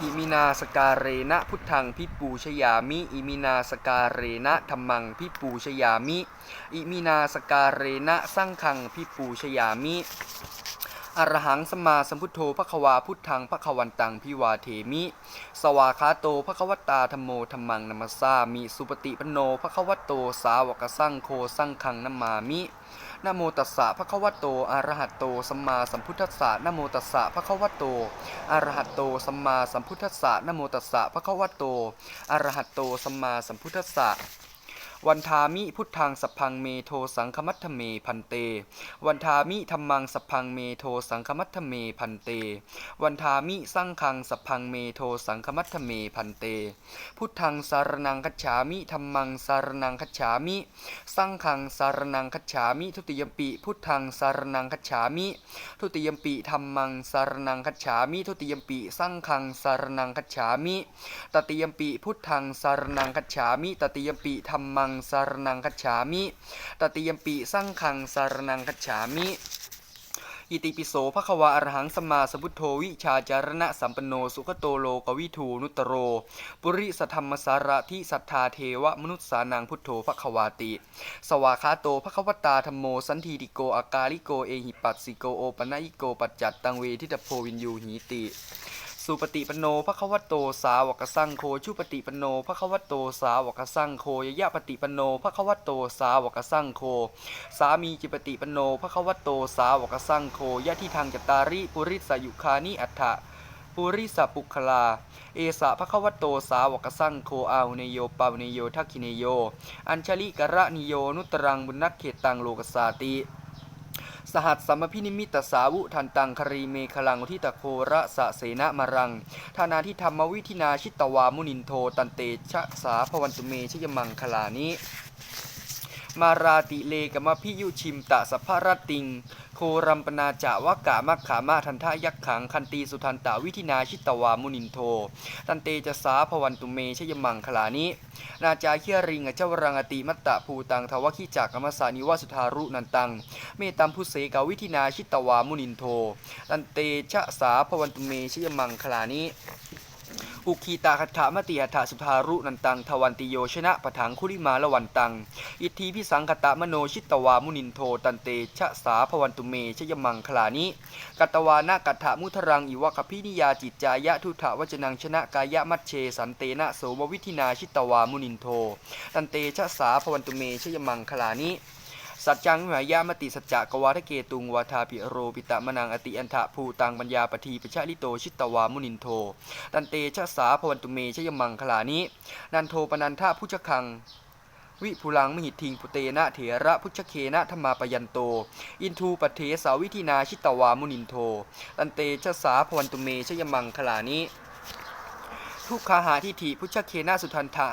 อิมินาสการเรนะพุทธังพิปูชยามิ อิมินาสการเรนะธรรมังพิปูชยามิ อิมินาสการเรนะสังฆังพิปูชยามิ อรหังสมมาสัมพุทโธพระควาพุทธังพระควันตังพิวาเทมิ สวาคาโตพระควตาธรรมโมธรรมังนัมสามิสุปฏิปโนพระควโตสาวกสังโฆสังฆังนัมมามินโมตัสสะพระควโตอระหะโตสัมมาสัมพุทธัสสะนโมตัสสะพระควโตอระหะโตสัมมาสัมพุทธัสสะนโมตัสสะพระควโตอระหะโตสัมมาสัมพุทธัสสะ วันทามิพุทธังสัพพังเมโทสังคมัตถเมพันเต วันทามิธรรมังสัพพังเมโทสังคมัตถเมพันเต วันทามิสังฆังสัพพังเมโทสังคมัตถเมพันเต พุทธังสารนังคัจฉามิธรรมังสารนังคัจฉามิสังฆังสารนังคัจฉามิทุติยมปิพุทธังสารนังคัจฉามิทุติยมปิธรรมังสารนังคัจฉามิทุติยมปิสังฆังสารนังคัจฉามิตติยมปิพุทธังสารนังคัจฉามิตติยมปิธรรมังสารนังคัจฉามิตติยมปิสังฆังสารนังคัจฉามิอิติปิโสภควาอรหังสมาสพุทโธวิชาจารณะสัมปโนสุขโตโลกวิทูนุตโร ปุริสธรรมสาระทิสัทธาเทวมนุษสานังพุทโธภควาติ สวาคาโตภควตาธรรมโมสันทีติโกอากาลิโกเอหิปัสสิโกโอปนัยโกปัจจัตตังเวทิตโพวินยูหีติ สุปฏิปโนโนภควโตสาวกสังโฆชุปฏิปโนโนภควโตสาวกสังโฆยยะปฏิปโนโนภควโตสาวกสังโฆสามีจิปฏิปโนโนภควโตสาวกสังโฆยะทิทางจตาริปุริสยุคานิอัฏฐะปุริสปุคลา เอสะภควโตสาวกสังโฆอาหุเนโยปาหุเนโยทักขิเนโย อัญชลิกระนิโยนุตรังบุญนักเขตังโลกสาติ สหัสสัมพินิมิตสาวุทันตังครีเมฆลังทิตโคระสะเสนะมรังธานาทิธรรมวิธินาชิตวามุนินโท ตันเตชะสาพวันตุเมชยมังคลานิ มาราติเลกมพิยุชิมตะสัพพรติง โครัมปนาจาวกะมักขามาทันทายักขังคันตีสุทันตาวิธินาชิตวามุนินโท ตันเตจะสาพวันตุเมชยมังคลานินาจาเคียริงเจ้าวรังอติมัตตะภูตังทวคิจักกรรมสานิวาสุธารุนันตัง เมตัมพุเสกาวิธินาชิตวามุนินโท ตันเตชะสาพวันตุเมชยมังคลานิ อุคีตาคัตถามติหัตถสุธารุนันตังทวันติโยชนะปะถังคุริมาละวันตัง อิทธิพิสังคตะมโนชิตตวามุนินโทตันเตชะสาพวันตุเมชยมังคลานิกัตตวานากัตถามุทรังอิวะคพินิยาจิตจายะทุถาวจนังชนะกายะมัชเชสันเตนะโสมวิธินาชิตวามุนินโท ตันเตชะสาพวันตุเมชยมังคลานิ สัจจังวิหายามติสัจจะกวาทะเกตุงวาทาปิโรปิตะมนังอติอันทะภูตังปัญญาปทีปชะลิโตชิตตวามุนินโท ตันเตชะสาพวันตุเมชยมังคลานินันโทปนันทะพุชคัง วิภูลังมหิทิงปุเตนะเถระพุชเคนะธรรมาปยันโต อินทูปเทสาวิธินาชิตตวามุนินโท ตันเตชะสาพวันตุเมชยมังคลานิทุกขาหาทิฏฐิพุชเคนะสุทันทะ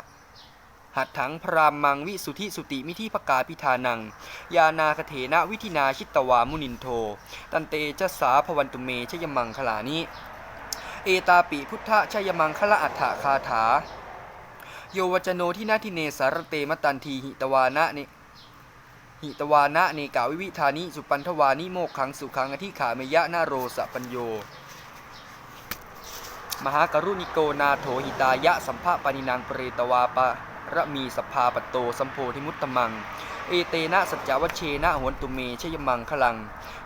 หัตถังพรามมังวิสุทธิสุติมิทิปกาพิธานัง ยานาคเถนะวิธินาชิตตวามุนินโท ตันเตจะสาพวันตุเมชยมังคลานิ เอตาปิพุทธชยมังคละอัฏฐคาถา โยวจโนที่นาทิเนสารเตมตันทีหิตวานะเนหิตวานะเนกาวิวิธานิสุปันทวานิโมกขังสุขังอธิขามยะนาโรสปัญโยมหากรุณิโกนาโถหิตายะสัมภะปานินางเปรตวาปะ ระมีสภาปโตสัมโพธิมุตตมัง เอเตนะสัจจวัชเชนะโหนตุเมชยมังคลัง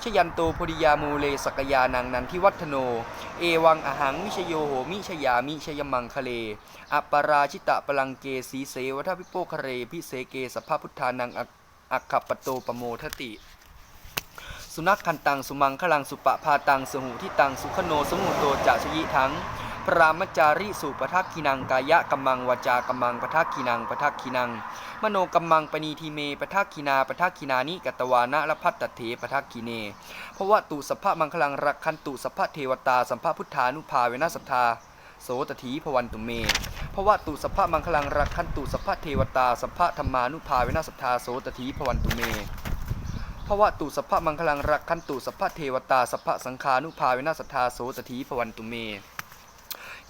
ชยันโตโพธิยามูเลสกยานังนันทิวัฒโน เอวังอหังมิชโยโหมิชยามิชยมังคเลอัปปราชิตะปลังเกสีเสวัพิโปคเรพิเสเกสัพพพุทธานังอักอักขปโตปโมทติสุนัขคันตังสุมังคลังสุปะพาตังสหุทิตังสุขโนสมุโตจะชยิทัง พรามจาริสุปทักขินังกายะกัมมังวาจากัมมังปทักขินังปทักขินัง มโนกัมมังปณีทีเมปทักขินาปทักขินานิกัตวานะละพัตตเถปทักขิเนเพราะว่าตุสัพพะมังคลังรักขันตุสัพพะเทวตาสัมภะพุทธานุภาเวนัสทธาโสตถีพวันตุเมเพราะว่าตุสัพพะมังคลังรักขันตุสัพพะเทวตาสัมภะธรรมานุภาเวนัสทธาโสตถีพวันตุเมภวะตุสัพพะมังคลังรักขันตุสัพพะเทวตาสัพพะสังฆานุภาเวนัสทธาโสตถีพวันตุเม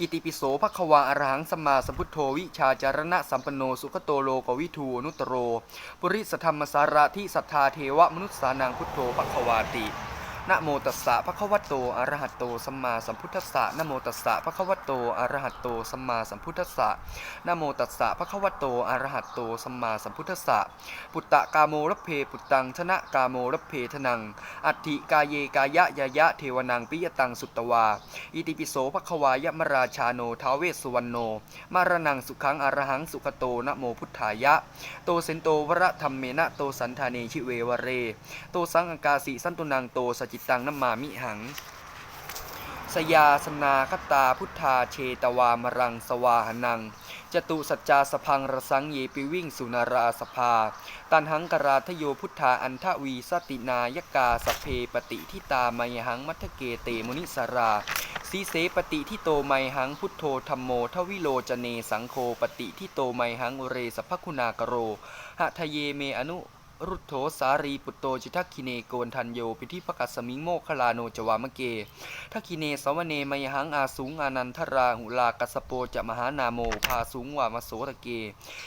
อิติปิโสภควาอรหังสมมาสมพุทโธวิชาจารณะสัมปันโนสุขโตโลกวิทูอนุตโร ปุริสธรรมสาระที่สัทธาเทวมนุษสานังพุทโธภควาติ นะโมตัสสะภะคะวะโตอะระหะโตสัมมาสัมพุทธัสสะนะโมตัสสะภะคะวะโตอะระหะโตสัมมาสัมพุทธัสสะนะโมตัสสะภะคะวะโตอะระหะโตสัมมาสัมพุทธัสสะปุตตะกาโมรเพปุตตังชนะกาโมรเพทนัง อัตถิกายเยกายะยายะเทวนังปิยตังสุตตวา อิติปิโสภควายะมราชาโนท้าเวสุวรรณโน มารนังสุขังอรหังสุขโตนะโมพุทธายะ โตเซนโตวรธรรมเมนะโตสันธาเนชิเววเร โตสังอังกาสีสันตุนังโตสจิตตังนัมมามิหัง สยาสนาคตาพุทธาเชตวามรังสวาหนัง จตุสัจจาสพังระสังเยปิวิ่งสุนาราสภา ตันหังกราทโยพุทธาอันทวีสตินายกาสเพปฏิทิตามยหังมัทเกเตมุนิสราสีเสปฏิทิโตไมหังพุทโธธรรมโมทวิโลจเนสังโฆปฏิทิโตไมหังอุเรสภคุณากโรหะทะเยเมอนุ รุทโธสารีปุตโตจิทักคิเนโกนทันโยปิธิปกัสสมิงโมคลาโนจวามเกทักคิเนสวเนมยหังอาสูงอานันทราหุลากัสโปจะมหานาโมพาสูงวามโสตะเก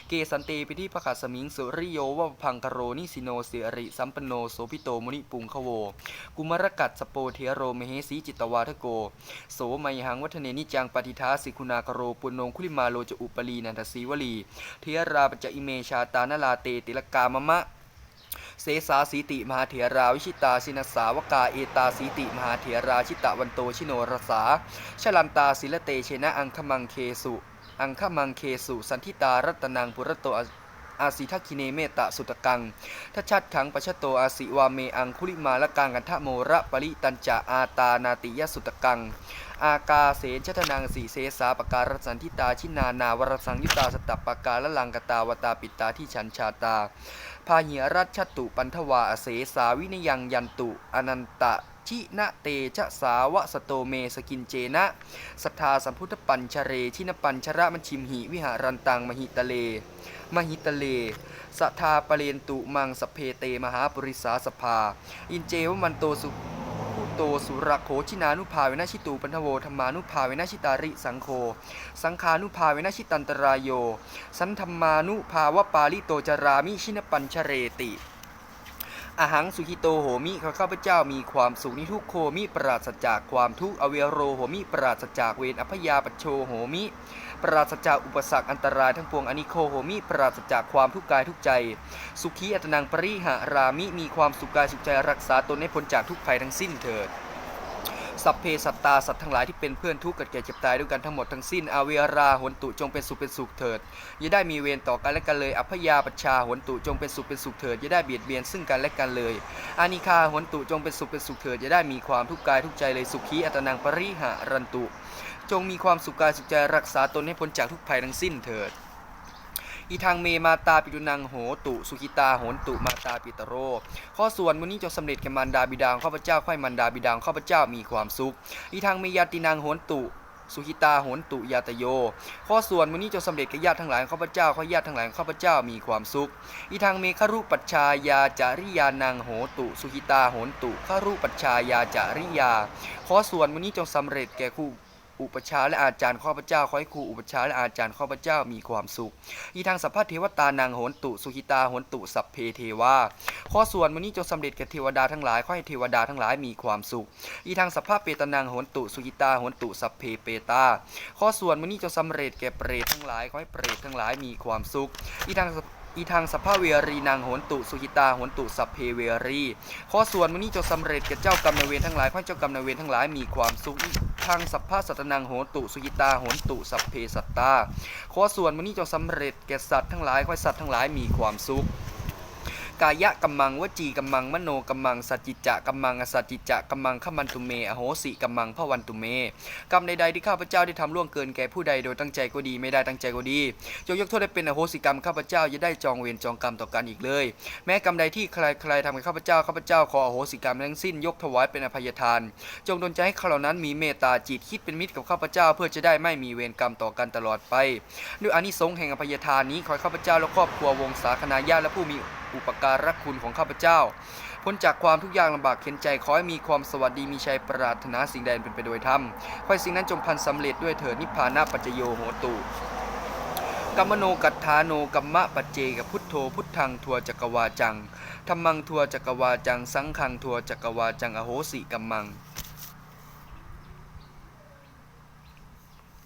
เกสันเตปิธิปกัสสมิงสุริโยวะพังคโรนิสิโนเสริสัมปโนโสพิโตมุนิปุงขโว กุมารกัตสโปเทโรมเหสีจิตวาทโก โสมยหังวัฒเนนิจังปฏิทาสิคุณากโรปุณโนคุลิมาโลจะอุปลีนันทศีวลี เทราปจอิเมชาตานาลาเตติลกามะมะ เสสาสีติมหาเถราวิชิตาสินสาวกาเอตาสีติมหาเถราชิตะวันโตชิโนรสาชลันตาศิลเตเชนะอังคมังเคสุ อังคมังเคสุสันทิตารัตนังปุรโตอาอาศิทักคิเนเมตะสุตกังทัชชัดขังปัชโตอาศิวาเมอังคุลิมาละกังกันทะโมระปริตัญจะอาตานาติยสุตกัง อากาเสนชทนังสีเสสาปการสันทิตาชินานาวรสังยุตาสตัปปกาละลังกตาวตาปิตาที่ฉันชาตา พาหิรัชตุปันทวาอเสสาวินยังยันตุอนันตะชินะเตชะสาวะสโตเมสกินเจนะสัทธาสัมพุทธปัญชเรชินปัญชระมัญชิมหิวิหารันตังมหิตะเล มหิตะเลสัทธาปเรนตุมังสเพเตมหาปริสาสภา อินเจวมันโตสุ โตสุรโขชินานุภาเวนะชิตูปันทโวธรรมานุภาเวนะชิตาริสังโฆสังขานุภาเวนะชิตันตรายโย สันธรรมานุภาวปาลิโตจารามิชินปัญชเรติ อาหังสุขิโตโหมิข้าพเจ้ามีความสุขนิทุกโคมิปราศจากความทุกอเวโรโหมิปราศจากเวรอพยาปโชโหมิปราศจากอุปสรรคอันตรายทั้งปวงอนิโคโหมิปราศจากความทุกข์กายทุกใจ สุขีอัตนังปริหารามิมีความสุขกายสุขใจรักษาตนให้พ้นจากทุกภัยทั้งสิ้นเถิด สัพเพสัตตาสัตว์ทั้งหลายที่เป็นเพื่อนทุกข์เกิดแก่เจ็บตายด้วยกันทั้งหมดทั้งสิ้นอาเวราหนตุจงเป็นสุขเป็นสุขเถิดอย่าได้มีเวรต่อกันและกันเลยอัพยาปัชชาหนตุจงเป็นสุขเป็นสุขเถิดอย่าได้เบียดเบียนซึ่งกันและกันเลยอานิคาหนตุจงเป็นสุขเป็นสุขเถิดอย่าได้มีความทุกข์กายทุกใจเลยสุขีอัตนังปริหารันตุ จงมีความสุขกายสุขใจรักษาตนให้พ้นจากทุกภัยทั้งสิ้นเถิด อีทางเมมาตาปิตุนังโหตุสุขิตาโหนตุมาตาปิตโร ข้อส่วนวันนี้จงสำเร็จแก่มารดาบิดาของข้าพเจ้าค่มารดาบิดาของข้าพเจ้ามีความสุข อีทางเมยาตินังโหนตุสุขิตาโหนตุยาตโย ข้อส่วนวันนี้จงสำเร็จแก่ญาติทั้งหลายข้าพเจ้าข้อญาติทั้งหลายข้าพเจ้ามีความสุข อีทางเมฆรุปัชชายาจาริยานังโหตุ สุขิตาโหนตุฆรุปัชชายาจาริยา ข้อส่วนวันนี้จงสำเร็จแก่ครู อุปชาและอาจารย์ข้าพเจ้าขอให้ครูอุปชาและอาจารย์ข้าพเจ้ามีความสุขอีทางสัพพะเทวตานางโหนตุสุขิตาโหนตุสัพเพเทวาข้อส่วนวันนี้จงสำเร็จแก่เทวดาทั้งหลายขอให้เทวดาทั้งหลายมีความสุขอีทางสัพพะเปตนางโหนตุสุขิตาโหนตุสัพเพเปตาข้อส่วนวันนี้จงสำเร็จแก่เปรตทั้งหลายขอให้เปรตทั้งหลายมีความสุขอีทางอีทางสัพพเวรีนางโหนตุสุขิตาโหนตุสัพเพเวรี ข้อส่วนวันนี้จงสำเร็จแก่เจ้ากรรมนายเวรทั้งหลายขอให้เจ้ากรรมนายเวรทั้งหลายมีความสุข ทางสัพพะสัตนังโหตุสุกิตาโหตุสัพเพสัตตา ขอส่วนมนี้จงสำเร็จแก่สัตว์ทั้งหลายขอให้สัตว์ทั้งหลายมีความสุข กายะกัมมังวจีกัมมังมโนกัมมังสัจจิจะกัมมังอสัจจิจะกัมมังขมันตุเมอโหสิกัมมังพวันตุเมกรรมใดๆที่ข้าพเจ้าได้ทำล่วงเกินแก่ผู้ใดโดยตั้งใจก็ดีไม่ได้ตั้งใจก็ดีจงยกโทษให้เป็นอโหสิกรรมข้าพเจ้าอย่าได้จองเวรจองกรรมต่อกันอีกเลย แม้กรรมใดที่ใครๆทำกับข้าพเจ้าข้าพเจ้าขออโหสิกรรมทั้งสิ้นยกถวายเป็นอภัยทาน จงดลใจให้เขาเหล่านั้นมีเมตตาจิตคิดเป็นมิตรกับข้าพเจ้า เพื่อจะได้ไม่มีเวรกรรมต่อกันตลอดไป ด้วยอานิสงส์แห่งอภัยทานนี้ขอข้าพเจ้าและครอบครัววงศาคณาญาติและผู้มี อุปการะคุณของข้าพเจ้า พ้นจากความทุกข์ยากลำบากเข็นใจขอให้มีความสวัสดีมีชัยปรารถนาสิ่งใดเป็นไปโดยธรรมขอให้สิ่งนั้นจงพันสำเร็จด้วยเถิดนิพพานะปัจโยโหตุกัมมโนกัตถาโนกัมมะปัจเจกพุทโธพุทธังทัวจักรวาจังธรรมังทัวจักรวาจัง สังฆังทัวจักรวาจังอโหสิกัมมัง